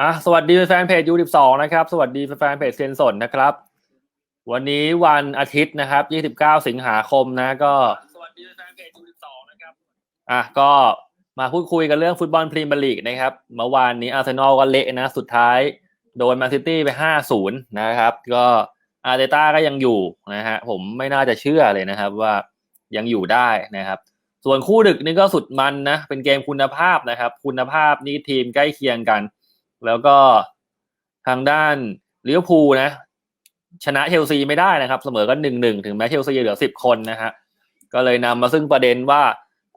อะสวัสดีแฟนเพจยู12นะครับ สวัสดีแฟนเพจเซียนสนนะครับ วันนี้วันอาทิตย์นะครับ29สิงหาคมนะ ก็สวัสดีแฟนเพจยู12นะครับอะก็มาพูดคุยกันเรื่องฟุตบอลพรีเมียร์ลีกนะครับเมื่อวานนี้อาร์เซนอลก็เละนะ สุดท้ายโดนแมนซิตี้ไป5-0นะครับ ก็อาร์เตต้าก็ยังอยู่นะฮะผมไม่น่าจะเชื่อเลยนะครับว่ายังอยู่ได้นะครับ ส่วนคู่ดึกนี่ก็สุดมันนะ เป็นเกมคุณภาพนะครับ คุณภาพนี่ทีมใกล้เคียงกัน แล้วก็ทางด้านลิเวอร์พูลนะ ชนะเชลซีไม่ได้นะครับ เสมอกันหนึ่งหนึ่งถึงแม้เชลซีเหลือสิบคนนะฮะก็เลยนำมาซึ่งประเด็นว่า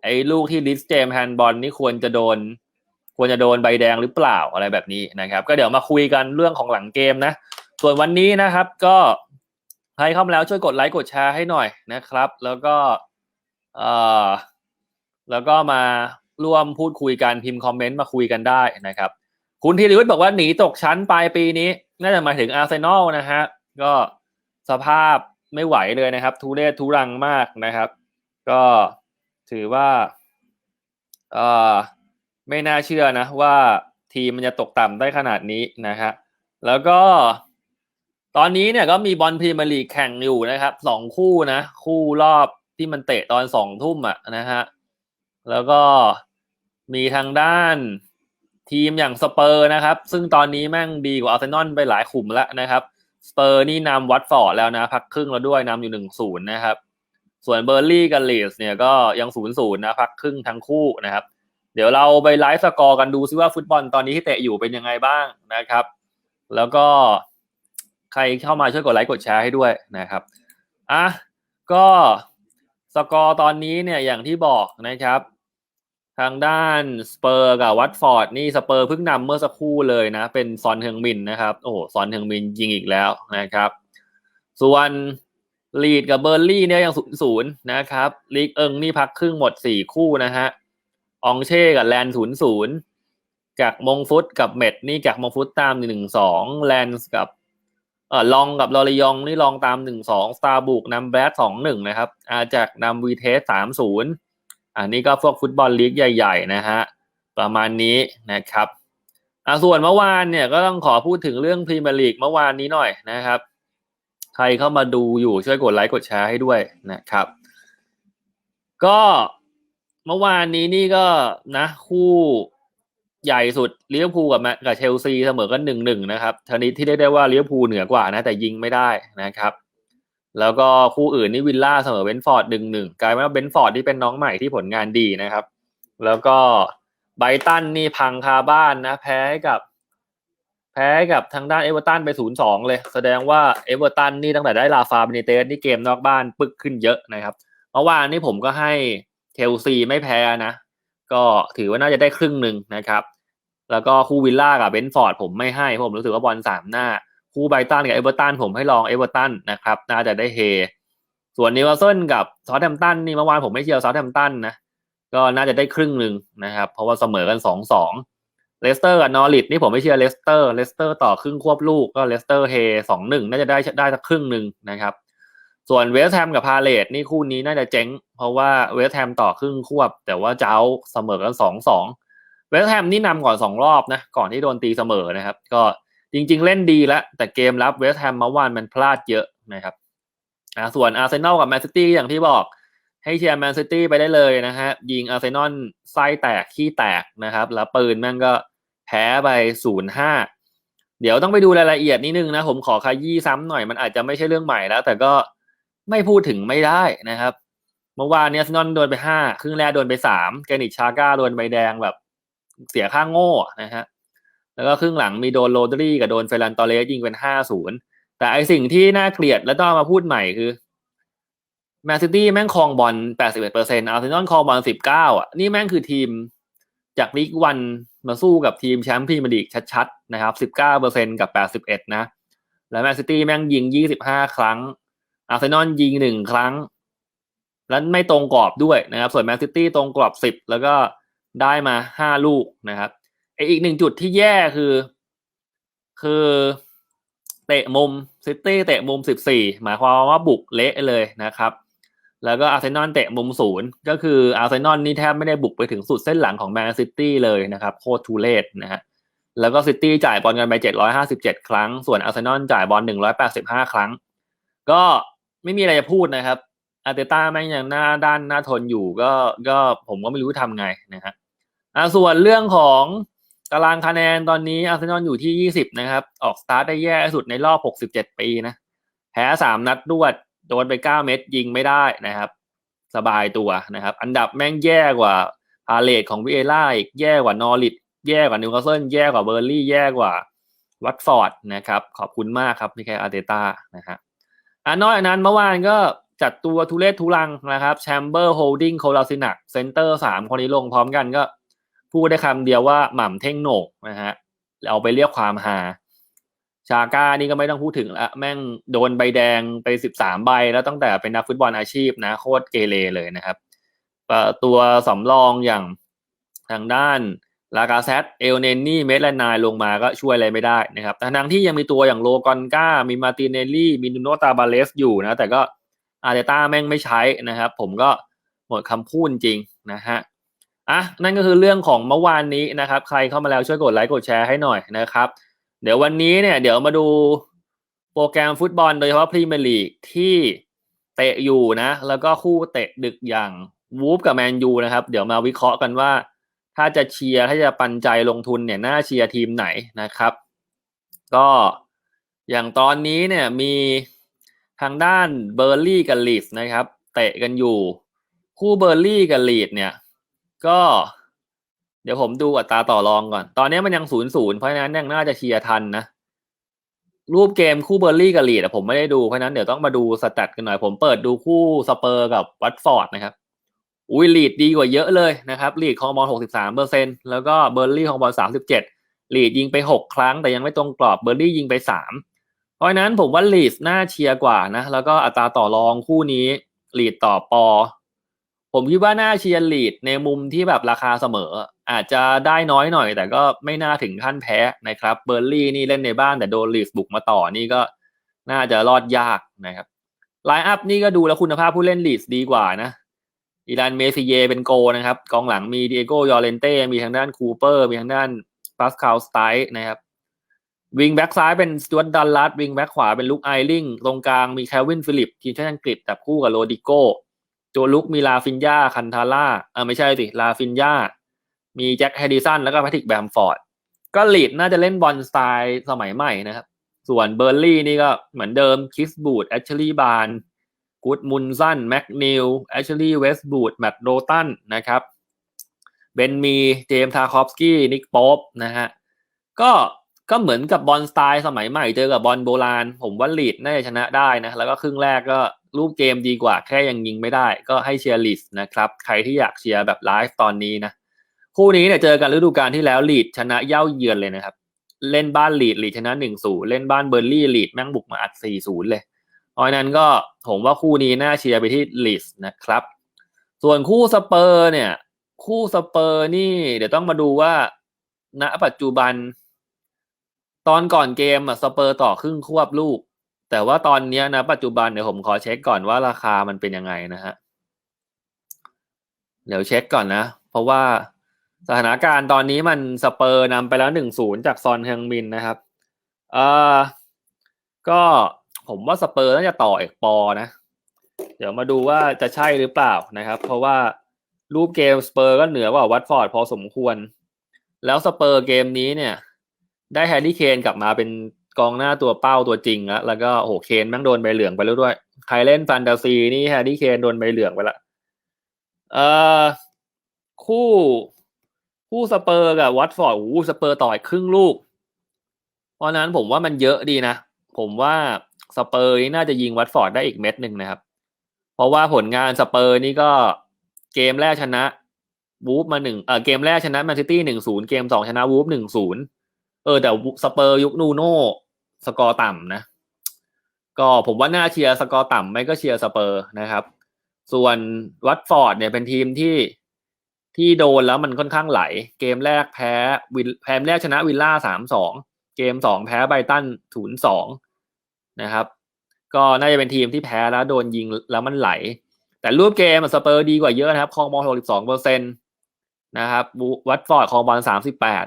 ไอ้ลูกที่ลิสเจมแฮนบอลนี่ควรจะโดน ควรจะโดนใบแดงหรือเปล่าอะไรแบบนี้นะครับ ก็เดี๋ยวมาคุยกันเรื่องของหลังเกมนะ ส่วนวันนี้นะครับ ก็ใครเข้ามาแล้วช่วยกดไลค์กดแชร์ให้หน่อยนะครับ แล้วก็เอ่อ แล้วก็มาร่วมพูดคุยกันพิมพ์คอมเมนต์มาคุยกันได้นะครับ คุณธีรวุฒิบอกว่าหนีตกชั้นปลายปีนี้ น่าจะมาถึงอาร์เซนอลนะฮะก็สภาพไม่ไหวเลยนะครับ ทุเรศทุรังมากนะครับ ก็ถือว่าเออไม่น่าเชื่อนะว่าทีมมันจะตกต่ำได้ขนาดนี้นะฮะแล้วก็ตอนนี้เนี่ยก็มีบอลพรีเมียร์ลีกแข่งอยู่นะครับสองคู่นะ คู่รอบที่มันเตะตอนสองทุ่มอะนะฮะ แล้วก็มีทางด้านทีมอย่างสเปอร์นะครับ ซึ่งตอนนี้แม่งดีกว่าอาร์เซนอลไปหลายขุมแล้วนะครับ สเปอร์นี่นำวัตฟอร์ดแล้วนะ พักครึ่งแล้วด้วยนำอยู่หนึ่งศูนย์นะครับ ส่วนเบอร์ลี่กับลีสเนี่ยก็ยังศูนย์ศูนย์นะ พักครึ่งทั้งคู่นะครับ เดี๋ยวเราไปไลฟ์สกอร์กันดูซิว่าฟุตบอลตอนนี้ที่เตะอยู่เป็นยังไงบ้างนะครับ แล้วก็ใครเข้ามาช่วยกดไลค์กดแชร์ให้ด้วยนะครับอะก็สกอร์ตอนนี้เนี่ยอย่างที่บอกนะครับ ทางด้านสเปอร์กับวัตฟอร์ดนี่สเปอร์เพิ่งนำเมื่อสักครู่เลยนะ เป็นซอนเฮงมินนะครับ โอ้โหซอนเฮงมินยิงอีกแล้วนะครับ ส่วนลีดกับเบอร์ลี่เนี่ยยังศูนย์ศูนย์นะครับลีกเอิงนี่พักครึ่งหมดสี่คู่นะฮะองเช่กับแลนศูนย์ศูนย์จากมงฟุตกับเม็ดนี่จากมงฟุตตามหนึ่งสองแลนส์กับเออลองกับลอริยองนี่ลองตามหนึ่งสองสตาร์บุกนำแบดสองหนึ่งนะครับอาจากนำวีเทสสามศูนย์ อันนี้ก็พวกฟุตบอลลีกใหญ่ ๆ นะฮะประมาณนี้นะครับอะส่วนเมื่อวานเนี่ยก็ต้องขอพูดถึงเรื่องพรีเมียร์ลีกเมื่อวานนี้หน่อยนะครับ ใครเข้ามาดูอยู่ช่วยกดไลค์กดแชร์ให้ด้วยนะครับ ก็เมื่อวานนี้นี่ก็นะคู่ใหญ่สุดลิเวพูกับแมกับเชลซีเสมอกันหนึ่งหนึ่งนะครับทนี้ที่ได้ได้ว่าลิเวพูเหนือกว่านะแต่ยิงไม่ได้นะครับ แล้วก็คู่อื่นนี่วิลล่าเสมอเบนฟอร์ดหนึ่งหนึ่งกลายเป็นว่าเบนฟอร์ดที่เป็นน้องใหม่ที่ผลงานดีนะครับ แล้วก็ไบตันนี่พังคาบ้านนะ แพ้กับแพ้กับทางด้านเอเวอร์ตันไปศูนย์สองเลย แสดงว่าเอเวอร์ตันนี่ตั้งแต่ได้ลาฟาเบเนเตสนี่เกมนอกบ้านปึกขึ้นเยอะนะครับเมื่อวานนี่ผมก็ให้เชลซีไม่แพ้นะ ก็ถือว่าน่าจะได้ครึ่งหนึ่งนะครับ แล้วก็คู่วิลล่ากับเบนฟอร์ดผมไม่ให้เพราะผมรู้สึกว่าบอลสามหน้า คู่ไบตันกับเอเวอร์ตันผมให้ลองเอเวอร์ตันนะครับน่าจะได้เฮ ส่วนนิวคาสเซิลกับซาท์แฮมตันนี่เมื่อวานผมไม่เชียร์ซาท์แฮมตันนะก็น่าจะได้ครึ่งหนึ่งนะครับ เพราะว่าเสมอกันสองสองเลสเตอร์กับนอริทนี่ผมไม่เชียร์เลสเตอร์เลสเตอร์ต่อครึ่งควบลูกก็เลสเตอร์เฮสองหนึ่งน่าจะได้ได้สักครึ่งหนึ่งนะครับ ส่วนเวสต์แฮมกับพาเลตนี่คู่นี้น่าจะเจ๊ง เพราะว่าเวสต์แฮมต่อครึ่งควบ แต่ว่าเจ้าเสมอกันสองสองเวสต์แฮมนี่นำก่อนสองรอบนะก่อนที่โดนตีเสมอนะครับ ก็ จริง ๆ เล่นดีแล้ว แต่เกมรับเวสต์แฮมเมื่อวานมันพลาดเยอะนะครับส่วนอาร์เซนอลกับแมนซิตี้อย่างที่บอกให้เชียร์แมนซิตี้ไปได้เลยนะฮะ ยิงอาร์เซนอลไส้แตก ขี้แตกนะครับ แล้วปืนแม่งก็แพ้ไปศูนย์ห้าเดี๋ยวต้องไปดูรายละเอียดนิดนึงนะ ผมขอขยี้ซ้ำหน่อยมันอาจจะไม่ใช่เรื่องใหม่แล้ว แต่ก็ไม่พูดถึงไม่ได้นะครับ เมื่อวานเนี้ยอาร์เซนอลโดนไปห้าครึ่งแรกโดนไปสามแกนิชชาก้าโดนใบแดงแบบเสียค่างโง่นะฮะ แล้วก็ครึ่งหลังมีโดนโรดรีกับโดนเฟรันตอเรสยิงเป็นห้าศูนย์แต่ไอสิ่งที่น่าเกลียดแล้วต้องมาพูดใหม่คือแมนซิตี้แม่งครองบอลแปดสิบเอ็ดเปอร์เซ็นต์อาร์เซนอลครองบอลสิบเก้าอะนี่แม่งคือทีมจากลีกวันมาสู้กับทีมแชมป์พรีเมียร์ลีกชัดๆนะครับสิบเก้าเปอร์เซ็นกับแปดสิบเอ็ดนะ แล้วแมนซิตี้แม่งยิงยี่สิบห้าครั้ง อาร์เซนอลยิงหนึ่งครั้ง แล้วไม่ตรงกรอบด้วยนะครับ ส่วนแมนซิตี้ตรงกรอบสิบแล้วก็ได้มาห้าลูกนะครับ อีกหนึ่งจุดที่แย่คือ คือเตะมุมซิตี้เตะมุมสิบสี่หมายความว่าบุกเละเลยนะครับ แล้วก็อาร์เซนอลเตะมุมศูนย์ก็คืออาร์เซนอลนี่แทบไม่ได้บุกไปถึงสุดเส้นหลังของแมนซิตี้เลยนะครับโคตรทูเลตนะฮะแล้วก็ซิตี้จ่ายบอลกันไป 757 ครั้ง ส่วนอาร์เซนอลจ่ายบอล 185 ครั้ง ก็ไม่มีอะไรจะพูดนะครับ อาร์เตต้าแม่งยังหน้าด้านหน้าทนอยู่ก็ก็ผมก็ไม่รู้ทำไงนะฮะส่วนเรื่องของ ตารางคะแนนตอนนี้อาร์เซนอลอยู่ที่ 20 นะครับ ออกสตาร์ทได้แย่สุดในรอบ 67 ปีนะ แพ้สามนัดรวด โดนไป 9 เม็ดยิงไม่ได้นะครับ สบายตัวนะครับ อันดับแม่งแย่กว่าพาเลตของวิเอล่าอีก แย่กว่านอริทแย่กว่านิวคาสเซิล แย่กว่าเบอร์ลี่ แย่กว่าวัตฟอร์ดนะครับ ขอบคุณมากครับพี่แคอาร์เตต้านะฮะอ่านอกจากนั้นเมื่อวานก็จัดตัวทุเลศทุลังนะครับแชมเบอร์โฮลดิ้งโคลาซินักเซนเตอร์สามคนนี้ลงพร้อมกันก็ พูดได้คำเดียวว่าหม่ำเท่งโหนกนะฮะเอาไปเรียกความฮาชาก้านี่ก็ไม่ต้องพูดถึงละแม่งโดนใบแดงไปสิบสามใบแล้วตั้งแต่เป็นนักฟุตบอลอาชีพนะโคตรเกเรเลยนะครับตัวสำรองอย่างทางด้านลากาเซตเอลเนนนี่เมสและนายลงมาก็ช่วยอะไรไม่ได้นะครับทั้งที่ยังมีตัวอย่างโลกอนก้า มีมาติเนลลี่ มีนูโนตาบาเลสอยู่นะ แต่ก็อาร์เตต้าแม่งไม่ใช้นะครับ ผมก็หมดคำพูดจริงนะฮะ อะนั่นก็คือเรื่องของเมื่อวานนี้นะครับ ใครเข้ามาแล้วช่วยกดไลค์กดแชร์ให้หน่อยนะครับ เดี๋ยววันนี้เนี่ยเดี๋ยวมาดูโปรแกรมฟุตบอลโดยเฉพาะพรีเมียร์ลีกที่เตะอยู่นะ แล้วก็คู่เตะดึกอย่างวูฟกับแมนยูนะครับ เดี๋ยวมาวิเคราะห์กันว่า ถ้าจะเชียร์ถ้าจะปันใจลงทุนเนี่ยน่าเชียร์ทีมไหนนะครับ ก็อย่างตอนนี้เนี่ยมีทางด้านเบอร์ลี่กับลีดนะครับ เตะกันอยู่ คู่เบอร์ลี่กับลีดเนี่ย ก็เดี๋ยวผมดูอัตราต่อรองก่อน ตอนนี้มันยังศูนย์ศูนย์เพราะฉะนั้นยังน่าจะเชียร์ทันนะ รูปเกมคู่เบอร์ลี่กับลีดผมไม่ได้ดู เพราะฉะนั้นเดี๋ยวต้องมาดูสแตทกันหน่อย ผมเปิดดูคู่สเปอร์กับวัตฟอร์ดนะครับ อุ้ยลีดดีกว่าเยอะเลยนะครับลีดคองบอลหกสิบสามเปอร์เซ็นแล้วก็เบอร์ลี่คองบอลสามสิบเจ็ดลีดยิงไปหกครั้ง แต่ยังไม่ตรงกรอบเบอร์ลี่ยิงไปสามเพราะฉะนั้นผมว่าลีดน่าเชียร์กว่านะ แล้วก็อัตราต่อรองคู่นี้ลีดต่อปอ ผมคิดว่าน่าเชียร์ลีดในมุมที่แบบราคาเสมอ อาจจะได้น้อยหน่อย แต่ก็ไม่น่าถึงขั้นแพ้นะครับเบอร์ลี่นี่เล่นในบ้านแต่โดนลีดบุกมาต่อนี่ก็น่าจะรอดยากนะครับไลน์อัพนี่ก็ดูแล้วคุณภาพผู้เล่นลีดดีกว่านะอีรานเมซิเยเป็นโกนะครับกองหลังมีเดโกยอร์เลนเต้มีทางด้านคูเปอร์ มีทางด้านปาสคาลสไตนะครับวิงแบ็กซ้ายเป็นสจวตดันลัดวิงแบ็กขวาเป็นลุคไอริงตรงกลางมีแคลวินฟิลิปทีมชาติอังกฤษจับคู่กับโรดิโก ตัวลุกมีลาฟินยาคันทาร่าเออไม่ใช่สิลาฟินยามีแจ็คแฮดิสันแล้วก็แพทริกแบมฟอร์ดก็ลีดน่าจะเล่นบอลสไตล์สมัยใหม่นะครับ ส่วนเบอร์ลี่นี่ก็เหมือนเดิมคิสบูดแอชลีย์บานกูดมุนสันแม็กนิลแอชลีย์เวสบูดแมตต์โรตันนะครับเบนมีเจมส์ทาคอฟสกี้นิกป๊อปนะฮะก็ก็เหมือนกับบอลสไตล์สมัยใหม่เจอกับบอลโบราณ ผมว่าลีดน่าจะชนะได้นะ แล้วก็ครึ่งแรกก็ รูปเกมดีกว่าแค่ยังยิงไม่ได้ ก็ให้เชียร์ลีดนะครับ ใครที่อยากเชียร์แบบไลฟ์ตอนนี้นะ คู่นี้เนี่ยเจอกันฤดูกาลที่แล้วลีดชนะเย่าเยือนเลยนะครับ เล่นบ้านลีดลีดชนะหนึ่งศูนย์เล่นบ้านเบอร์ลี่ลีดแม่งบุกมาอัดสี่ศูนย์เลยเพราะนั้นก็ผมว่าคู่นี้น่าเชียร์ไปที่ลีดนะครับ ส่วนคู่สเปอร์เนี่ย คู่สเปอร์นี่ เดี๋ยวต้องมาดูว่า ณ ปัจจุบัน ตอนก่อนเกมอะสเปอร์ต่อครึ่งควบลูก แต่ว่าตอนนี้นะ ปัจจุบันเดี๋ยวผมขอเช็คก่อนว่าราคามันเป็นยังไงนะฮะ เดี๋ยวเช็คก่อนนะ เพราะว่าสถานการณ์ตอนนี้มันสเปอร์นำไปแล้วหนึ่งศูนย์จากซอนเฮงมินนะครับเอ่อก็ผมว่าสเปอร์น่าจะต่อเอกปอนะ เดี๋ยวมาดูว่าจะใช่หรือเปล่านะครับ เพราะว่ารูปเกมสเปอร์ก็เหนือกว่าวัตฟอร์ดพอสมควร แล้วสเปอร์เกมนี้เนี่ย ได้แฮร์รี่เคนกลับมาเป็น กองหน้าตัวเป้าตัวจริงแล้วแล้วก็โอ้โหเคนแม่งโดนใบเหลืองไปแล้วด้วย ใครเล่นแฟนตาซีนี่แฮร์รี่เคนโดนใบเหลืองไปละเอ่อคู่คู่สเปอร์กับวัตฟอร์ดโอ้สเปอร์ต่อยครึ่งลูก เพราะนั้นผมว่ามันเยอะดีนะ ผมว่าสเปอร์นี่น่าจะยิงวัตฟอร์ดได้อีกเม็ดหนึ่งนะครับ เพราะว่าผลงานสเปอร์นี่ก็เกมแรกชนะวูฟมาหนึ่งเออเกมแรกชนะแมนซิตี้หนึ่งศูนย์เกมสองชนะวูฟหนึ่งศูนย์เออแต่สเปอร์ยุคนูโน่ สกอร์ต่ำนะ ก็ผมว่าน่าเชียร์สกอร์ต่ำไม่ก็เชียร์สเปอร์นะครับ ส่วนวัตฟอร์ดเนี่ยเป็นทีมที่ที่โดนแล้วมันค่อนข้างไหล เกมแรกแพ้วินแพ้แรกชนะวิลล่าสามสองเกมสองแพ้ไบตันศูนย์สองนะครับ ก็น่าจะเป็นทีมที่แพ้แล้วโดนยิงแล้วมันไหล แต่รูปเกมสเปอร์ดีกว่าเยอะนะครับครองบอล62เปอร์เซ็นต์นะครับวัตฟอร์ดครองบอล38แปด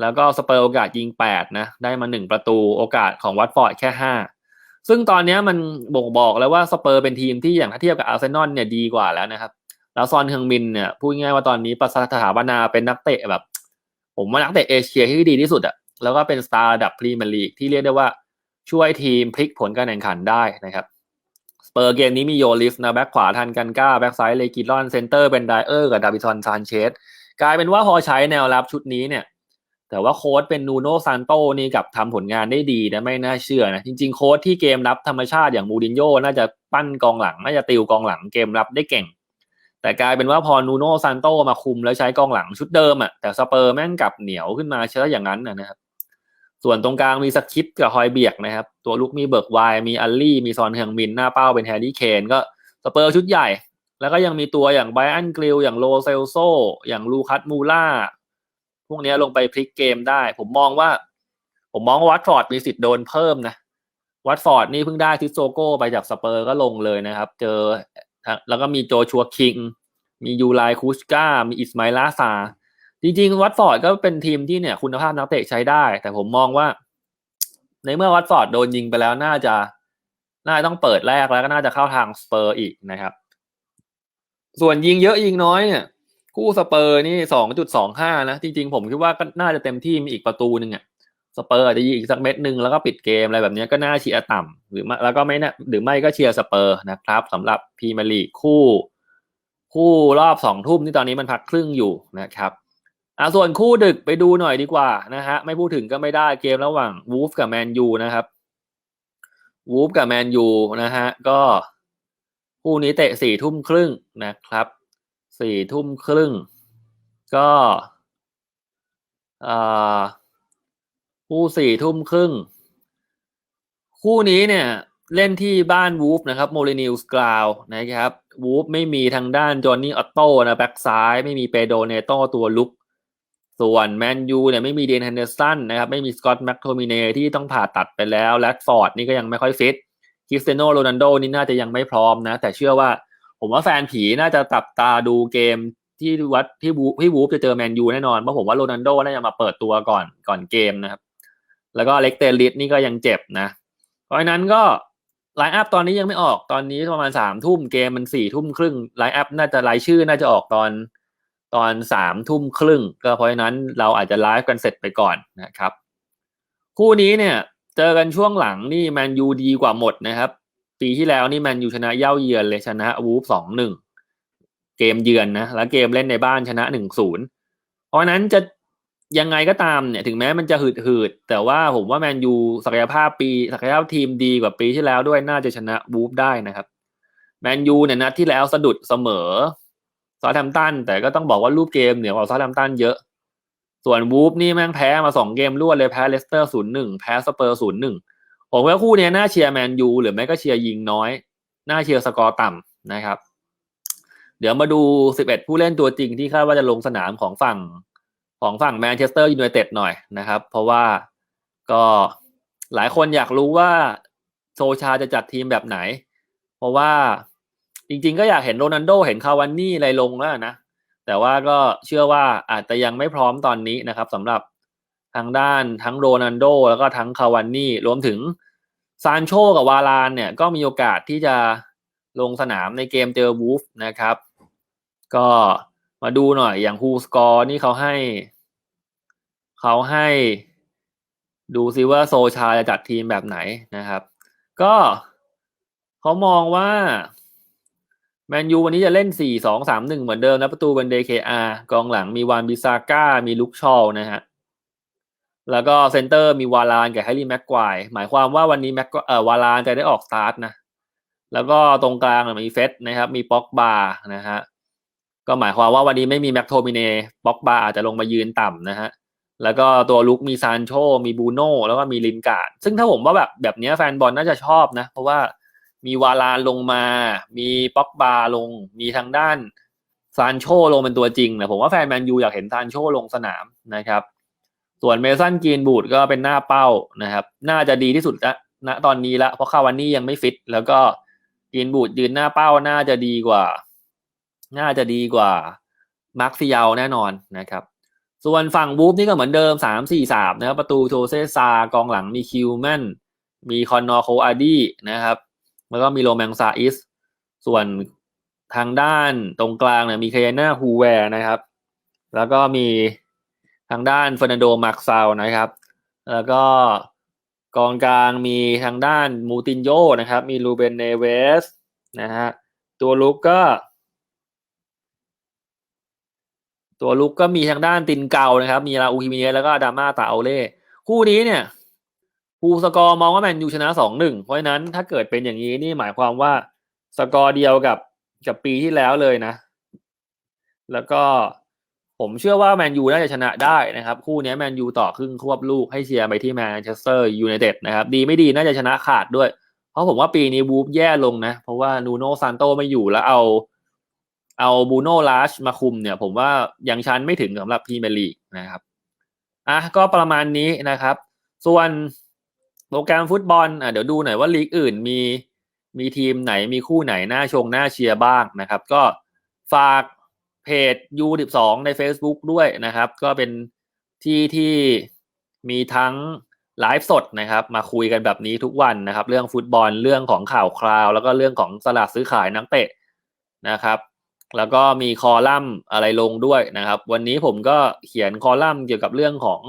แล้วก็สเปอร์โอกาสยิง 8 นะ ได้มา 1 ประตูโอกาสของวัตฟอร์ดแค่ 5 ซึ่งตอนนี้มันบ่งบอกแล้วว่าสเปอร์เป็นทีมที่อย่างถ้าเทียบกับอาร์เซนอลเนี่ยดีกว่าแล้วนะครับ แล้วซอนเฮงมินเนี่ยพูดง่ายว่าตอนนี้ประสถาปนาเป็นนักเตะแบบ ผมว่านักเตะเอเชียที่ดีที่สุดอะแล้วก็เป็นสตาร์ระดับพรีเมียร์ลีกที่เรียกได้ว่าช่วยทีมพลิกผลการแข่งขันได้นะครับสเปอร์เกมนี้มีโยลิฟนะแบ็คขวาทันกันก้าแบ็คซ้ายเลกิลอนเซนเตอร์เป็นไดเออร์กับดาวิสันซานเชสกลายเป็นว่าพอใช้แนวรับชุดนี้เนี่ย แต่ว่าโค้ดเป็นนูโนซานโตนี่กับทำผลงานได้ดีนะไม่น่าเชื่อนะจริงๆโค้ดที่เกมรับธรรมชาติอย่างมูรินโญ่น่าจะปั้นกองหลัง น่าจะติวกองหลังเกมรับได้เก่ง แต่กลายเป็นว่าพอนูโนซานโตมาคุมแล้วใช้กองหลังชุดเดิมอะ่ะแต่สเปอร์แม่งกลับเหนียวขึ้นมาเชื่ออย่างนั้นนะครับส่วนตรงกลางมีสคิปกับฮอยเบียกนะครับ ตัวลุกมีเบิร์กไวมีอัลลี่ มีซอนเฮงมินหน้าเป้าเป็นแฮร์รี่เคนก็สเปอร์ชุดใหญ่ แล้วก็ยังมีตัวอย่างไบอันกริลอย่างโลเซลโซอย่างลูคัสมูล่า พวกนี้ลงไปพลิกเกมได้ ผมมองว่า ผมมองว่าวัตฟอร์ดมีสิทธิ์โดนเพิ่มนะวัตฟอร์ดนี่เพิ่งได้ทิสโซโก้ไปจากสเปอร์ก็ลงเลยนะครับ เจอแล้วก็มีโจชัวคิง มียูไลคูชกามีอิสมาลาซาจริงๆ วัตฟอร์ดก็เป็นทีมที่เนี่ย คุณภาพนักเตะใช้ได้ แต่ผมมองว่า ในเมื่อวัตฟอร์ดโดนยิงไปแล้วน่าจะ น่าต้องเปิดแรกแล้วก็น่าจะเข้าทางสเปอร์อีกนะครับ ส่วนยิงเยอะยิงน้อยเนี่ย คู่สเปอร์นี่สองจุดสองห้านะ จริง ๆ ผมคิดว่าก็น่าจะเต็มที่มีอีกประตูหนึ่งอะสเปอร์อาจจะยิงอีกสักเม็ดหนึ่งแล้วก็ปิดเกมอะไรแบบนี้ก็น่าเชียร์ต่ำหรือไม่แล้วก็ไม่นะหรือไม่ก็เชียร์สเปอร์นะครับสำหรับพรีเมียร์ลีกคู่ คู่รอบสองทุ่มที่ตอนนี้มันพักครึ่งอยู่นะครับอ่าส่วนคู่ดึกไปดูหน่อยดีกว่านะฮะไม่พูดถึงก็ไม่ได้เกมระหว่างวูฟกับแมนยูนะครับวูฟกับแมนยูนะฮะก็คู่นี้เตะสี่ทุ่มครึ่งนะครับ สี่ทุ่มครึ่ง ก็คู่สี่ทุ่มครึ่ง คู่นี้เนี่ยเล่นที่บ้านวูฟนะครับโมลินิวสกราวนะครับวูฟไม่มีทางด้านจอห์นนี่ออตโต้นะแบ็กซ้ายไม่มีเปโดเนโตตัวลุก ส่วนแมนยูเนี่ยไม่มีเดนแฮนเดอร์สันนะครับไม่มีสกอตแมคโทมิเนที่ต้องผ่าตัดไปแล้วแรดฟอร์ดนี่ก็ยังไม่ค่อยฟิตคริสเตโนโรนัลโดนี่น่าจะยังไม่พร้อมนะ แต่เชื่อว่า ผมว่าแฟนผีน่าจะตับตาดูเกมที่วัดที่วูที่วูฟจะเจอแมนยูแน่นอนเพราะผมว่าโรนัลโดน่าจะมาเปิดตัวก่อนก่อนเกมนะครับ แล้วก็เล็กเตลิสนี่ก็ยังเจ็บนะ เพราะฉะนั้นก็ไลน์อัพตอนนี้ยังไม่ออกตอนนี้ประมาณสามทุ่มเกมมันสี่ทุ่มครึ่งไลน์อัพน่าจะรายชื่อน่าจะออกตอนตอนสามทุ่มครึ่ง ก็เพราะฉะนั้นเราอาจจะไลฟ์กันเสร็จไปก่อนนะครับ คู่นี้เนี่ย เจอกันช่วงหลังนี่แมนยูดีกว่าหมดนะครับ ปีที่แล้วนี่แมนยูชนะเย่าเยือนเลยชนะวูฟสองหนึ่งเกมเยือนนะแล้วเกมเล่นในบ้านชนะหนึ่งศูนย์เพราะนั้นจะยังไงก็ตามเนี่ยถึงแม้มันจะหืดหืดแต่ว่าผมว่าแมนยูศักยภาพปีศักยภาพทีมดีกว่าปีที่แล้วด้วยน่าจะชนะวูฟได้นะครับแมนยูเนี่ยนัดที่แล้วสะดุดเสมอซอแทมตันแต่ก็ต้องบอกว่ารูปเกมเหนือกว่าซอแทมตันเยอะ ส่วนวูฟนี่แม่งแพ้มาสองเกมรวดเลยแพ้เลสเตอร์ศูนย์หนึ่งแพ้สเปอร์ศูนย์หนึ่ง ผมว่าคู่นี้น่าเชียร์แมนยูหรือไม่ก็เชียร์ยิงน้อย น่าเชียร์สกอร์ต่ำนะครับ เดี๋ยวมาดู 11 ผู้เล่นตัวจริงที่คาดว่าจะลงสนามของฝั่งของฝั่งแมนเชสเตอร์ยูไนเต็ดหน่อยนะครับ เพราะว่าก็หลายคนอยากรู้ว่าโซชาจะจัดทีมแบบไหน เพราะว่าจริงๆ ก็อยากเห็นโรนันโดเห็นคาวานนี่อะไรลงแล้วนะ แต่ว่าก็เชื่อว่าอาจจะยังไม่พร้อมตอนนี้นะครับสำหรับ ทางด้านทั้งโรนันโดแล้วก็ทั้งคาวานนี่รวมถึงซานโชกับวาลานเนี่ยก็มีโอกาสที่จะลงสนามในเกมเจอวูฟนะครับ ก็มาดูหน่อยอย่างฮูสกอร์นี่เขาให้ เขาให้ดูซิว่าโซชาจะจัดทีมแบบไหนนะครับ ก็เขามองว่าแมนยูวันนี้จะเล่น 4 2 3 1 เหมือนเดิมนะประตูเป็น DKR กองหลังมีวานบิซาก้า มีลุกชอลนะฮะ แล้วก็เซนเตอร์มีวาลานกับแฮร์รี่แม็กควายหมายความว่าวันนี้แม็กเอ่อวาลานจะได้ออกสตาร์ทนะ แล้วก็ตรงกลางมีเฟสนะครับ มีป็อกบาร์นะฮะก็หมายความว่าวันนี้ไม่มีแม็กโทมิเน่ป็อกบาร์อาจจะลงมายืนต่ำนะฮะแล้วก็ตัวลุกมีซานโช มีบูโน่แล้วก็มีลินการ์ดซึ่งถ้าผมว่าแบบแบบนี้แฟนบอลน่าจะชอบนะ เพราะว่ามีวาลานลงมา มีป็อกบาลง มีทางด้านซานโชลงเป็นตัวจริงนะผมว่าแฟนแมนยูอยากเห็นซานโชลงสนามนะครับ ส่วนเมสันกีนบูดก็เป็นหน้าเป้านะครับ น่าจะดีที่สุดณณตอนนี้ละเพราะคาวานี่ยังไม่ฟิต แล้วก็กินบูดยืนหน้าเป้าน่าจะดีกว่า น่าจะดีกว่ามาร์คซิยาแน่นอนนะครับ ส่วนฝั่งบูฟนี่ก็เหมือนเดิมสามสี่สามนะครับ ประตูโทเซซากองหลังมีคิวแมนมีคอนนอโคอาดี้นะครับ แล้วก็มีโรแมงซาอิส ส่วนทางด้านตรงกลางเนี่ยมีเคยนาฮูแวร์นะครับ แล้วก็มี ทางด้านเฟอร์นันโดมาร์กซาวนะครับ แล้วก็กองกลางมีทางด้านมูตินโยนะครับ มีลูเบนเนเวสนะฮะตัวลุกก็ ตัวลุกก็มีทางด้านตินเกานะครับ มีลาอูฮิมิเนสแล้วก็ดาม่าตาเอาเล่คู่นี้เนี่ยภูสกอร์มองว่าแมนยูชนะสองหนึ่งเพราะฉะนั้นถ้าเกิดเป็นอย่างนี้นี่หมายความว่าสกอร์เดียวกับกับปีที่แล้วเลยนะ แล้วก็ ผมเชื่อว่าแมนยูน่าจะชนะได้นะครับ คู่นี้แมนยูต่อครึ่งควบลูกให้เชียร์ไปที่แมนเชสเตอร์ยูไนเต็ดนะครับ ดีไม่ดีน่าจะชนะขาดด้วย เพราะผมว่าปีนี้บูฟแย่ลงนะ เพราะว่านูโนซานโตไม่อยู่แล้วเอา เอาบูโน่ลาชมาคุมเนี่ย ผมว่ายังชั้นไม่ถึงสำหรับพรีเมียร์ลีกนะครับอะก็ประมาณนี้นะครับ ส่วนโปรแกรมฟุตบอลอะเดี๋ยวดูหน่อยว่าลีกอื่นมีมีทีมไหนมีคู่ไหนน่าชงน่าเชียร์บ้างนะครับ ก็ฝาก เพจ U12 ใน Facebook ด้วยนะครับ ก็เป็นที่ที่มีทั้งไลฟ์สดนะครับ มาคุยกันแบบนี้ทุกวันนะครับ เรื่องฟุตบอลเรื่องของข่าวคราว แล้วก็เรื่องของสลากซื้อขายนักเตะนะครับ แล้วก็มีคอลัมน์อะไรลงด้วยนะครับ วันนี้ผมก็เขียนคอลัมน์เกี่ยวกับเรื่องของ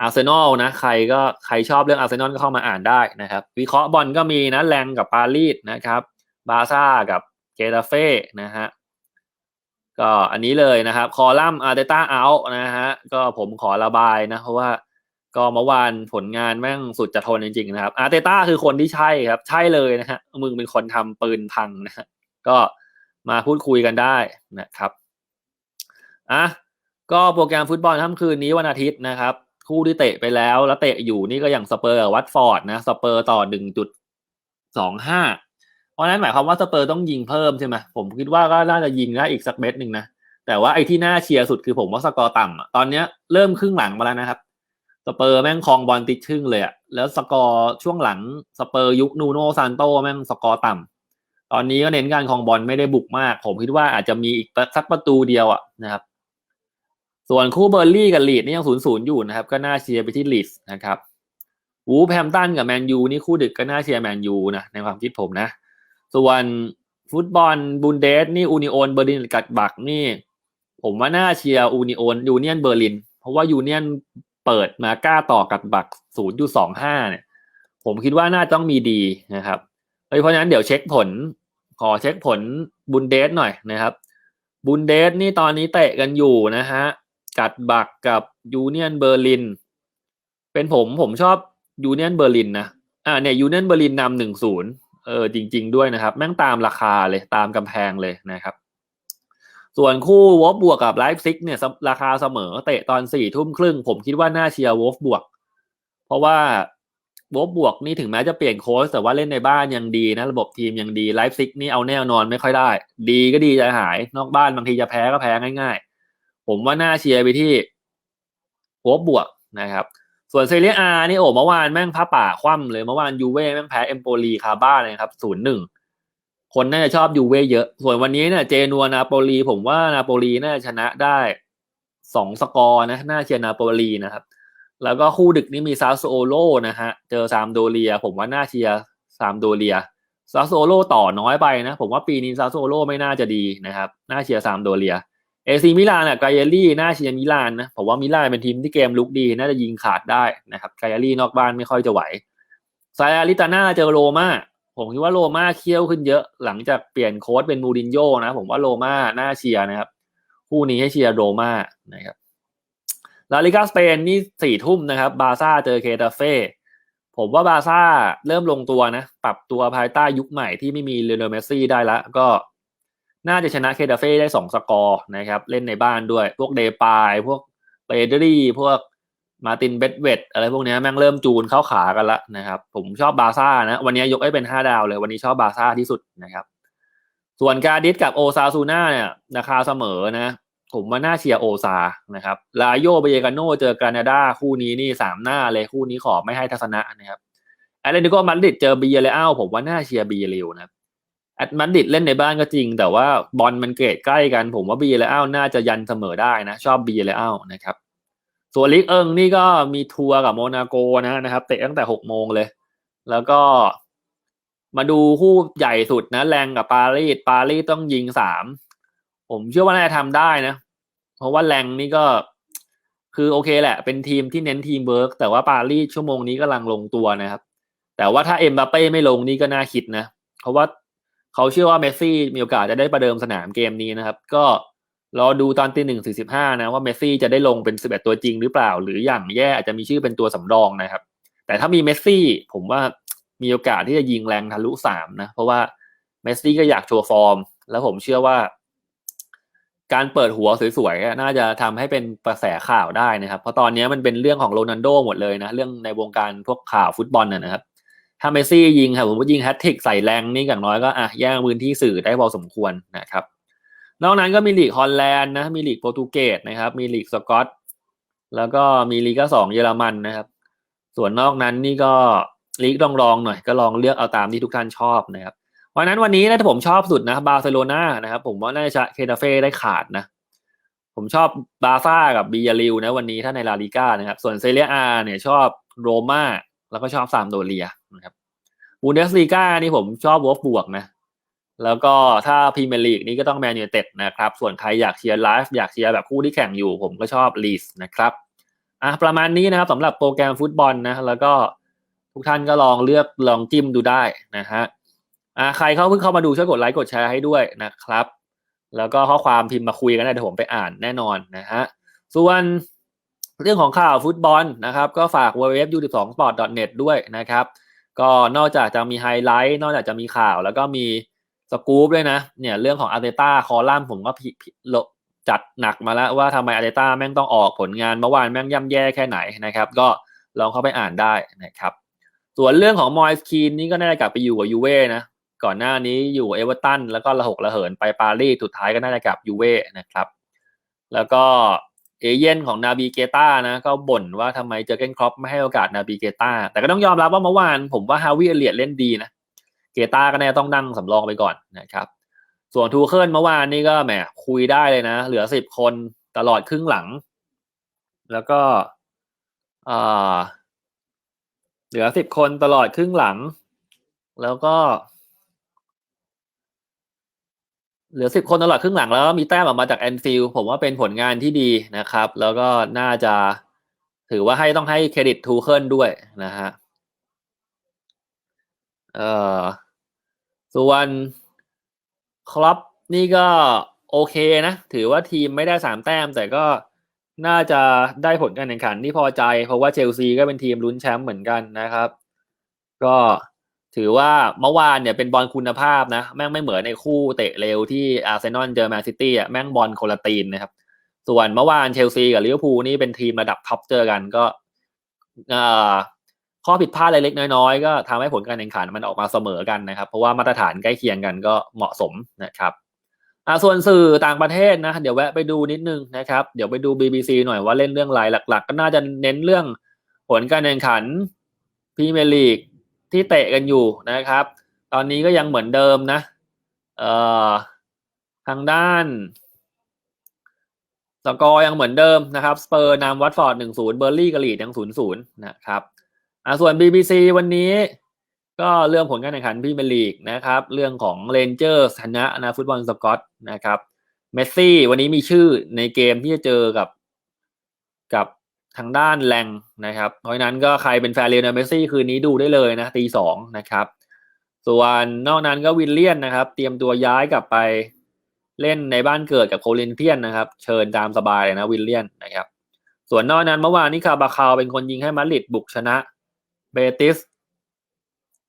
อาร์เซนอลนะใครก็ใครชอบเรื่องอาร์เซนอลก็เข้ามาอ่านได้นะครับ วิเคราะห์บอลก็มีนะแรงกับปารีสนะครับ บาซ่ากับเกตาเฟ่นะฮะ ก็อันนี้เลยนะครับ คอลัมน์อาร์เตต้าเอานะฮะ ก็ผมขอระบายนะ เพราะว่าก็เมื่อวานผลงานแม่งสุดจะทนจริงๆนะครับ อาร์เตต้าคือคนที่ใช่ครับ ใช่เลยนะฮะ มึงเป็นคนทำปืนพังนะฮะ ก็มาพูดคุยกันได้นะครับ อะ ก็โปรแกรมฟุตบอลค่ำคืนนี้วันอาทิตย์นะครับ คู่ที่เตะไปแล้ว แล้วเตะอยู่นี่ก็อย่างสเปอร์วัตฟอร์ดนะ สเปอร์ต่อหนึ่งจุดสองห้า เพราะนั้นหมายความว่าสเปอร์ต้องยิงเพิ่มใช่ไหมผมคิดว่าก็น่าจะยิงได้อีกสักเม็ดหนึ่งนะแต่ว่าไอ้ที่น่าเชียร์สุดคือผมว่าสกอร์ต่ำอะตอนเนี้ยเริ่มครึ่งหลังมาแล้วนะครับสเปอร์แม่งคลองบอลติดชึ่งเลยอะแล้วสกอร์ช่วงหลังสเปอร์ยุคนูโนซานโตแม่งสกอร์ต่ำตอนนี้ก็เน้นการคลองบอลไม่ได้บุกมาก ผมคิดว่าอาจจะมีอีกสักประตูเดียวอะนะครับ ส่วนคู่เบอร์ลี่กับลีดนี่ยังศูนย์ศูนย์อยู่นะครับ ก็น่าเชียร์ไปที่ลีดนะครับวูฟแฮมตันกับแมนยูนี่คู่ดึกก็น่าเชียร์แมนยูนะในความคิดผมนะ ส่วนฟุตบอลบุนเดสนี่อูนิโอนเบอร์ลินกัดบักนี่ ผมว่าน่าเชียร์อูนิโอนยูเนียนเบอร์ลิน เพราะว่ายูเนียนเปิดมากล้าต่อกัดบักศูนย์จุดสองห้าเนี่ย ผมคิดว่าน่าต้องมีดีนะครับเพราะฉะนั้นเดี๋ยวเช็คผล ขอเช็คผลบุนเดสหน่อยนะครับ บุนเดสนี่ตอนนี้เตะกันอยู่นะฮะกัดบักกับยูเนียนเบอร์ลิน เป็นผมผมชอบยูเนียนเบอร์ลินนะ อ่าเนี่ยยูเนียนเบอร์ลินนำหนึ่งศูนย์ เออจริง ๆ ด้วยนะครับ แม่งตามราคาเลยตามกำแพงเลยนะครับ ส่วนคู่วอฟบวกกับไลฟ์ซิกเนี่ยราคาเสมอเตะตอนสี่ทุ่มครึ่ง ผมคิดว่าน่าเชียร์วอฟบวก เพราะว่าวอฟบวกนี่ถึงแม้จะเปลี่ยนโค้ชแต่ว่าเล่นในบ้านยังดีนะระบบทีมยังดีไลฟ์ซิกนี่เอาแน่นอนไม่ค่อยได้ ดีก็ดีจะหาย นอกบ้านบางทีจะแพ้ก็แพ้ง่าย ๆ ผมว่าน่าเชียร์ไปที่วอฟบวกนะครับ ส่วนเซเรียอานี่โอ้เมื่อวานแม่งพระป่าคว่ำเลยเมื่อวานยูเว่แม่งแพ้เอมโปลีคาบ้าเลยครับศูนย์หนึ่งคนน่าจะชอบยูเว่เยอะ ส่วนวันนี้เนี่ยเจนัวนาโปลีผมว่านาโปลีน่าจะชนะได้สองสกอร์นะน่าเชียร์นาโปลีนะครับ แล้วก็คู่ดึกนี้มีซาโซโอโลนะฮะเจอซามโดเรีย ผมว่าน่าเชียร์ซามโดเรียซาโซโลต่อน้อยไปนะ ผมว่าปีนี้ซาโซโลไม่น่าจะดีนะครับน่าเชียร์ซามโดเรีย เอซีมิลานอะไกเยลี่น่าเชียร์มิลานนะผมว่ามิลานเป็นทีมที่เกมลุกดี น่าจะยิงขาดได้นะครับไกเยลี่นอกบ้านไม่ค่อยจะไหวซาอาริตาน่าเจอโรมาผมคิดว่าโรมาเคี่ยวขึ้นเยอะหลังจากเปลี่ยนโค้ชเป็นมูรินโญ่นะ ผมว่าโรมาน่าเชียร์นะครับ คู่นี้ให้เชียร์โรมานะครับลาลิกาสเปนนี่สี่ทุ่มนะครับ บาซ่าเจอเคตาเฟ่ผมว่าบาซ่าเริ่มลงตัวนะ ปรับตัวภายใต้ยุคใหม่ที่ไม่มีเลโอนเมสซี่ได้แล้วก็ น่าจะชนะเคดาเฟ่ได้สองสกอร์นะครับ เล่นในบ้านด้วย พวกเดปาย พวกเปเดรี่ พวกมาตินเบดเวดอะไรพวกนี้แม่งเริ่มจูนเข้าขากันละนะครับ ผมชอบบาซ่านะ วันนี้ยกให้เป็นห้าดาวเลย วันนี้ชอบบาซ่าที่สุดนะครับ ส่วนการดิสกับโอซาซูน่าเนี่ยราคาเสมอนะ ผมว่าน่าเชียร์โอซานะครับลาโยเบเยกาโนเจอกานาดาคู่นี้นี่สามหน้าเลยคู่นี้ขอไม่ให้ทัศนะนะครับแอตเลติโกมาดริดเจอเบียเลอาผมว่าน่าเชียร์เบีเยเลวนะครับ แอตมาดริดเล่นในบ้านก็จริง แต่ว่าบอลมันเกรดใกล้กัน ผมว่าบีและอ้าน่าจะยันเสมอได้นะ ชอบบีและอ้านะครับส่วนลิกเอิงนี่ก็มีทัวร์กับโมนาโกนะนะครับเตะตั้งแต่หกโมงเลย แล้วก็มาดูคู่ใหญ่สุดนะ แรงกับปารีสปารีสต้องยิงสามผมเชื่อว่าน่าจะทำได้นะ เพราะว่าแรงนี่ก็คือโอเคแหละ เป็นทีมที่เน้นทีมเวิร์กแต่ว่าปารีสชั่วโมงนี้กำลังลงตัวนะครับ แต่ว่าถ้าเอ็มบัปเป้ไม่ลงนี่ก็น่าคิดนะ เพราะว่า เขาเชื่อว่าเมสซี่มีโอกาสจะได้ประเดิมสนามเกมนี้นะครับ ก็รอดูตอนตีหนึ่งสี่สิบห้านะว่าเมสซี่จะได้ลงเป็นสิบเอ็ดตัวจริงหรือเปล่า หรืออย่างแย่อาจจะมีชื่อเป็นตัวสำรองนะครับ แต่ถ้ามีเมสซี่ผมว่ามีโอกาสที่จะยิงแรงทะลุสามนะ เพราะว่าเมสซี่ก็อยากโชว์ฟอร์ม แล้วผมเชื่อว่า การเปิดหัวสวยๆน่าจะทำให้เป็นกระแสข่าวได้นะครับ เพราะตอนนี้มันเป็นเรื่องของโรนัลโดหมดเลยนะ เรื่องในวงการพวกข่าวฟุตบอลนะครับ ถ้าเมซี่ยิงครับผมว่ายิงแฮตทิกใส่แรงนี่อย่างน้อยก็อะแย่งพื้นที่สื่อได้พอสมควรนะครับ นอกนั้นก็มีลีกฮอลแลนด์นะมีลีกโปรตุเกสนะครับ มีลีกสกอต แล้วก็มีลีกสองเยอรมันนะครับ ส่วนนอกนั้นนี่ก็ลีกรองๆหน่อยก็ลองเลือกเอาตามที่ทุกท่านชอบนะครับวันนั้นวันนี้นะที่ผมชอบสุดนะบาร์เซโลนานะครับ ผมว่าน่าจะเคนาเฟ่ได้ขาดนะ ผมชอบบาซ่ากับบียาริวนะวันนี้ถ้าในลาลิก้านะครับ ส่วนเซเรียอาเนี่ยชอบโรม่า แล้วก็ชอบซามโดเรียนะครับบูเดสลีกานี่ผมชอบวอฟบวกนะ แล้วก็ถ้าพรีเมียร์ลีกนี่ก็ต้องแมนยูเต็ดนะครับ ส่วนใครอยากเชียร์ไลฟ์อยากเชียร์แบบคู่ที่แข่งอยู่ ผมก็ชอบลีสนะครับอะประมาณนี้นะครับสำหรับโปรแกรมฟุตบอลนะแล้วก็ทุกท่านก็ลองเลือกลองจิ้มดูได้นะฮะอะใครเข้าเพิ่งเข้ามาดูช่วยกดไลค์กดแชร์ให้ด้วยนะครับ แล้วก็ข้อความพิมพ์มาคุยกันได้เดี๋ยวผมไปอ่านแน่นอนนะฮะส่วน เรื่องของข่าวฟุตบอลนะครับ ก็ฝาก w w w u 1 2 sport net ด้วยนะครับ ก็นอกจากจะมีไฮไลท์ นอกจากจะมีข่าว แล้วก็มีสกู๊ปด้วยนะ เนี่ยเรื่องของอาร์เตต้าคอลัมน์ผมก็จัดหนักมาแล้วว่าทำไมอาร์เตต้าแม่งต้องออกผลงานเมื่อวานแม่งย่ำแย่แค่ไหนนะครับ ก็ลองเข้าไปอ่านได้นะครับ ส่วนเรื่องของมอยส์คีนนี่ก็น่าจะกลับไปอยู่กับยูเว่นะ ก่อนหน้านี้อยู่เอเวอร์ตันแล้วก็ระหกระเหินไปปารีสสุดท้ายก็น่าจะกลับยูเว่นะครับ แล้วก็ เอเย่นของนาบีเกต้านะก็บ่นว่าทำไมเจอเกนครอปไม่ให้โอกาสนาบีเกต้าแต่ก็ต้องยอมรับว่าเมื่อวานผมว่าฮาวิเอเลียดเล่นดีนะเกต้าก็แน่ต้องนั่งสำรองไปก่อนนะครับส่วนทูเคิลเมื่อวานนี่ก็แหมคุยได้เลยนะ เหลือสิบคนตลอดครึ่งหลัง แล้วก็เหลือสิบคนตลอดครึ่งหลัง แล้วก็ เหลือสิบคนตลอดครึ่งหลังแล้วมีแต้มออกมาจากแอนฟิลผมว่าเป็นผลงานที่ดีนะครับ แล้วก็น่าจะถือว่าให้ต้องให้เครดิตทูเคิลด้วยนะฮะเอ่อส่วนคลับนี่ก็โอเคนะ ถือว่าทีมไม่ได้สามแต้ม แต่ก็น่าจะได้ผลการแข่งขันที่พอใจ เพราะว่าเชลซีก็เป็นทีมลุ้นแชมป์เหมือนกันนะครับ ก็ ถือว่าเมื่อวานเนี่ยเป็นบอลคุณภาพนะ แม่งไม่เหมือนในคู่เตะเร็วที่อาร์เซนอลเจอแมนซิตี้อะแม่งบอลโคลาตีนนะครับ ส่วนเมื่อวานเชลซีกับลิเวอร์พูลนี่เป็นทีมระดับท็อปเจอกันก็ข้อผิดพลาดเล็กๆน้อยๆ ก็ทำให้ผลการแข่งขันมันออกมาเสมอกันนะครับ เพราะว่ามาตรฐานใกล้เคียงกันก็เหมาะสมนะครับอ่าส่วนสื่อต่างประเทศนะ เดี๋ยวแวะไปดูนิดนึงนะครับเดี๋ยวไปดู BBC หน่อยว่าเล่นเรื่องอะไรหลัก ๆ ก็น่าจะเน้นเรื่องผลการแข่งขันพรีเมียร์ลีก ที่เตะกันอยู่นะครับ ตอนนี้ก็ยังเหมือนเดิมนะเอ่อทางด้านสกอร์ยังเหมือนเดิมนะครับสเปอร์นำวัตฟอร์ดหนึ่งศูนย์เบอร์ลี่กลีดยังศูนย์ศูนย์นะครับอ่าส่วน BBC วันนี้ก็เรื่องผลการแข่งขันพรีเมียร์ลีกนะครับ เรื่องของเรนเจอร์ชนะนะฟุตบอลสกอตนะครับเมสซี่วันนี้มีชื่อในเกมที่จะเจอกับกับ ทางด้านแรงนะครับ เพราะนั้นก็ใครเป็นแฟนเรียนเมสซี่คืนนี้ดูได้เลยนะตีสองนะครับ ส่วนนอกนั้นก็วินเลียนนะครับ เตรียมตัวย้ายกลับไปเล่นในบ้านเกิดกับโคลินเทียนนะครับ เชิญตามสบายเลยนะวินเลียนนะครับ ส่วนนอกนั้นเมื่อวานนี้คาบาคาวเป็นคนยิงให้มาดริดบุกชนะเบติส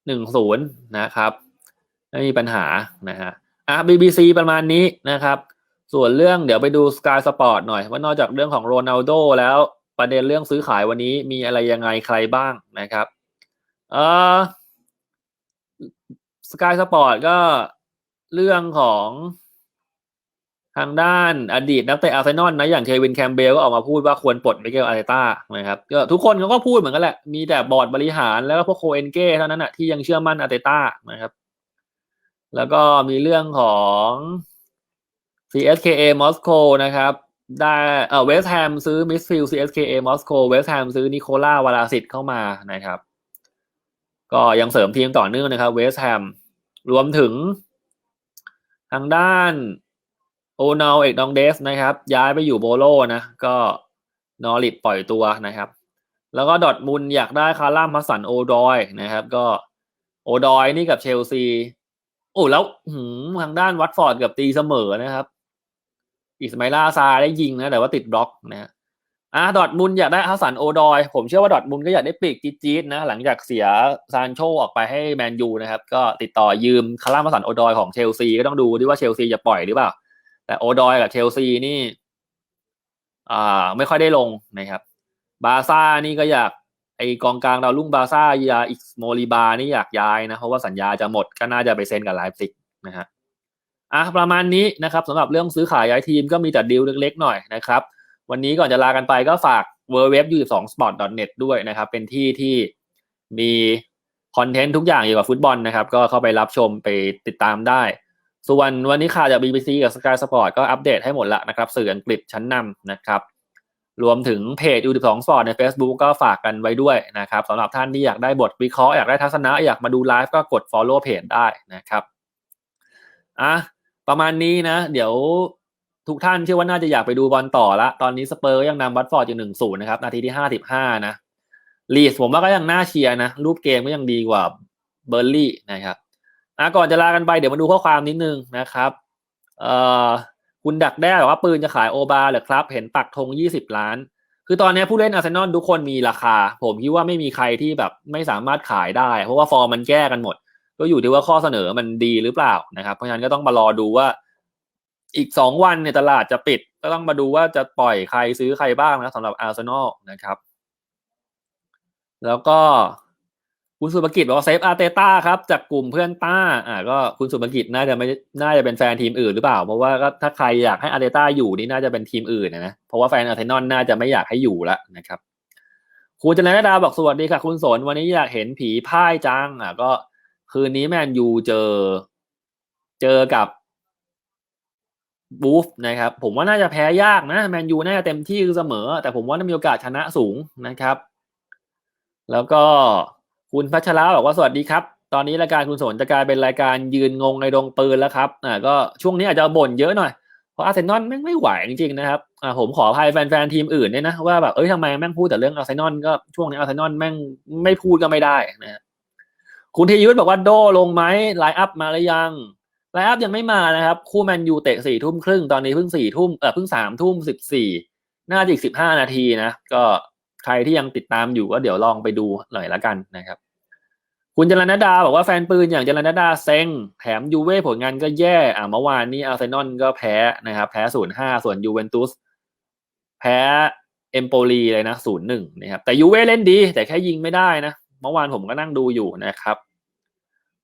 หนึ่งศูนย์นะครับไม่มีปัญหานะฮะอะ BBC ประมาณนี้นะครับ ส่วนเรื่องเดี๋ยวไปดู Sky Sport หน่อย ว่านอกจากเรื่องของโรนัลโดแล้ว ประเด็นเรื่องซื้อขายวันนี้มีอะไรยังไงใครบ้างนะครับเออสกายสปอร์ตก็เรื่องของทางด้านอดีตนักเตะอาร์เซนอลนะอย่างเควินแคมเบลก็ออกมาพูดว่าควรปลดมิเกลอาร์เตต้านะครับก็ทุกคนเขาก็พูดเหมือนกันแหละ มีแต่บอร์ดบริหารแล้วก็พวกโคเอนเก้เท่านั้นนะที่ยังเชื่อมั่นอาร์เตต้านะครับ แล้วก็มีเรื่องของ CSKA มอสโกนะครับ ได้เออเวสต์แฮมซื้อมิสฟิล CSKA มอสโกเวสต์แฮมซื้อนิโคล่าวาลาสิตเข้ามานะครับ ก็ยังเสริมทีมต่อเนื่องนะครับเวสต์แฮมรวมถึง ทางด้านโอนาเอกดองเดสนะครับ ย้ายไปอยู่โบโลนะ ก็นอริดปล่อยตัวนะครับ แล้วก็ดอทมุนอยากได้คาร่ามัสสันโอดอยนะครับ ก็โอดอยนี่กับเชลซีโอ้แล้วหืทางด้านวัตฟอร์ดกับตีเสมอนะครับ อิสมาอิลาซาได้ยิงนะ แต่ว่าติดบล็อกนะฮะอะดอทมุนอยากได้ฮัสสันโอดอย ผมเชื่อว่าดอทมุนก็อยากได้ปีกจี๊ดๆนะ หลังจากเสียซานโชออกไปให้แมนยูนะครับ ก็ติดต่อยืมคาร่ามัสันโอดอยของเชลซีก็ต้องดูด้วยว่าเชลซีจะปล่อยหรือเปล่า แต่โอดอยกับเชลซีนี่ อ่า ไม่ค่อยได้ลงนะครับ บาซ่านี่ก็อยากไอกองกลางดาวรุ่งบาซ่ายาอิกโมลิบานี่อยากย้ายนะ เพราะว่าสัญญาจะหมดก็น่าจะไปเซ็นกับไลฟ์ซิกนะฮะ อะประมาณนี้นะครับสำหรับเรื่องซื้อขายย้ายทีมก็มีแต่ดีลเล็กๆหน่อยนะครับ วันนี้ก่อนจะลากันไปก็ฝาก w w w 2 sport net ด้วยนะครับ เป็นที่ที่มีคอนเทนต์ทุกอย่างเกี่ยวกับฟุตบอลนะครับ ก็เข้าไปรับชมไปติดตามได้ ส่วนวันนี้ข่าวจาก BBC กับ Sky Sport ก็อัปเดตให้หมดละนะครับ สื่ออังกฤษชั้นนำนะครับ รวมถึงเพจ U12 Sport ใน Facebook ก็ฝากกันไว้ด้วยนะครับสำหรับท่านที่อยากได้บทวิเคราะห์อยากได้ทัศนะ อยากมาดูไลฟ์ก็กด Follow เพจได้นะครับอะ ประมาณนี้นะ เดี๋ยวทุกท่านเชื่อว่าน่าจะอยากไปดูบอลต่อละ ตอนนี้สเปอร์ยังนำวัตฟอร์ดอยู่หนึ่งศูนย์นะครับ นาทีที่ห้าสิบห้านะลีสผมว่าก็ยังน่าเชียร์นะ รูปเกมก็ยังดีกว่าเบอร์ลี่นะครับอะก่อนจะลากันไปเดี๋ยวมาดูข้อความนิดนึงนะครับ เอ่อคุณดักแด้บอกว่าปืนจะขายโอบาเหรอครับ เห็นปักธงยี่สิบล้าน คือตอนนี้ผู้เล่นอาร์เซนอลทุกคนมีราคา ผมคิดว่าไม่มีใครที่แบบไม่สามารถขายได้ เพราะว่าฟอร์มมันแก้กันหมด ก็อยู่ที่ว่าข้อเสนอมันดีหรือเปล่านะครับ เพราะฉะนั้นก็ต้องมารอดูว่า อีกสองวันเนี่ยตลาดจะปิด ก็ต้องมาดูว่าจะปล่อยใครซื้อใครบ้างนะสำหรับอาร์เซนอลนะครับ แล้วก็คุณสุภกิจบอกว่าเซฟอาร์เตต้าครับ จากกลุ่มเพื่อนต้าอ่าก็คุณสุภกิจน่าจะไม่น่าจะเป็นแฟนทีมอื่นหรือเปล่า เพราะว่าก็ถ้าใครอยากให้อาร์เตต้าอยู่นี่น่าจะเป็นทีมอื่นนะเพราะว่าแฟนอาร์เซนอลน่าจะไม่อยากให้อยู่แล้วนะครับคุณจันทดาบอกสวัสดีค่ะ คุณสนวันนี้อยากเห็นผีพ่ายจังอะก็ คืนนี้แมนยูเจอ เจอกับบูฟนะครับ ผมว่าน่าจะแพ้ยากนะแมนยูน่าจะเต็มที่เสมอ แต่ผมว่าน่ามีโอกาสชนะสูงนะครับ แล้วก็คุณพัชระบอกว่าสวัสดีครับ ตอนนี้รายการคุณสนจะกลายเป็นรายการยืนงงในดงปืนแล้วครับอ่าก็ช่วงนี้อาจจะบ่นเยอะหน่อยเพราะอาร์เซนอลแม่งไม่ไหวจริงๆนะครับอ่าผมขออภัยแฟนๆทีมอื่นด้วยนะว่าแบบเอ้ยทำไมแม่งพูดแต่เรื่องอาร์เซนอลก็ช่วงนี้อาร์เซนอลแม่งไม่พูดก็ไม่ได้นะ คุณธียุทธบอกว่าโดลงไหมไลน์อัพมาหรือยังไลน์อัพยังไม่มานะครับ คู่แมนยูเตะสี่ทุ่มครึ่งตอนนี้เพิ่งสี่ทุ่มเออเพิ่งสามทุ่มสิบสี่น่าจะอีกสิบห้านาทีนะ ก็ใครที่ยังติดตามอยู่ก็เดี๋ยวลองไปดูหน่อยละกันนะครับ คุณจรณดาบอกว่าแฟนปืนอย่างจรณดาเซ็งแถมยูเว่ผลงานก็แย่อ่าเมื่อวานนี้อาร์เซนอลก็แพ้นะครับ แพ้ศูนย์ห้าส่วนยูเวนตุสแพ้เอมโปลีเลยนะศูนย์หนึ่งนะครับแต่ยูเว่เล่นดี แต่แค่ยิงไม่ได้นะเมื่อวานผมก็นั่งดูอยู่นะครับ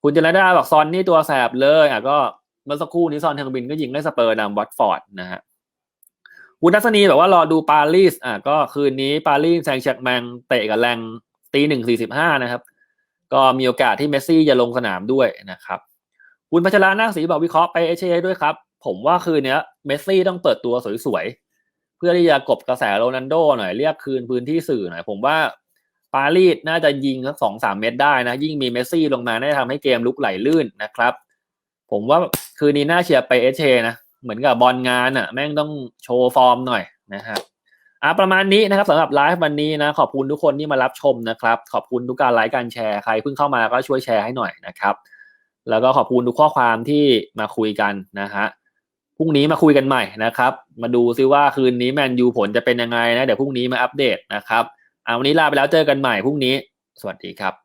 คุณจรณดาบอกซอนนี่ตัวแสบเลยอะก็เมื่อสักครู่นี้ซอนเทงบินก็ยิงได้สเปอร์นำวัตฟอร์ดนะฮะคุณทัศนีบอกว่ารอดูปารีสอะก็คืนนี้ปารีสแซงต์แชกแมงเตะกับแรงตีหนึ่งสี่สิบห้านะครับ ก็มีโอกาสที่เมสซี่จะลงสนามด้วยนะครับ คุณพัชรานาคศรีบอกวิเคราะห์ไปเอเชด้วยครับ ผมว่าคืนนี้เมสซี่ต้องเปิดตัวสวยๆ เพื่อที่จะกบกระแสโรนัลโดหน่อยเรียกคืนพื้นที่สื่อหน่อย ผมว่า ปารีสน่าจะยิงสักสองสามเม็ดได้นะ ยิ่งมีเมสซี่ลงมาน่าจะทำให้เกมลุกไหลลื่นนะครับ ผมว่าคืนนี้น่าเชียร์ไปเอเชนะเหมือนกับบอลงานอะ แม่งต้องโชว์ฟอร์มหน่อยนะครับอะประมาณนี้นะครับสำหรับไลฟ์วันนี้นะ ขอบคุณทุกคนที่มารับชมนะครับ ขอบคุณทุกการไลค์การแชร์ใครเพิ่งเข้ามาก็ช่วยแชร์ให้หน่อยนะครับ แล้วก็ขอบคุณทุกข้อความที่มาคุยกันนะฮะพรุ่งนี้มาคุยกันใหม่นะครับ มาดูซิว่าคืนนี้แมนยูผลจะเป็นยังไงนะเดี๋ยวพรุ่งนี้มาอัปเดตนะครับ วันนี้ลาไปแล้วเจอกันใหม่พรุ่งนี้ สวัสดีครับ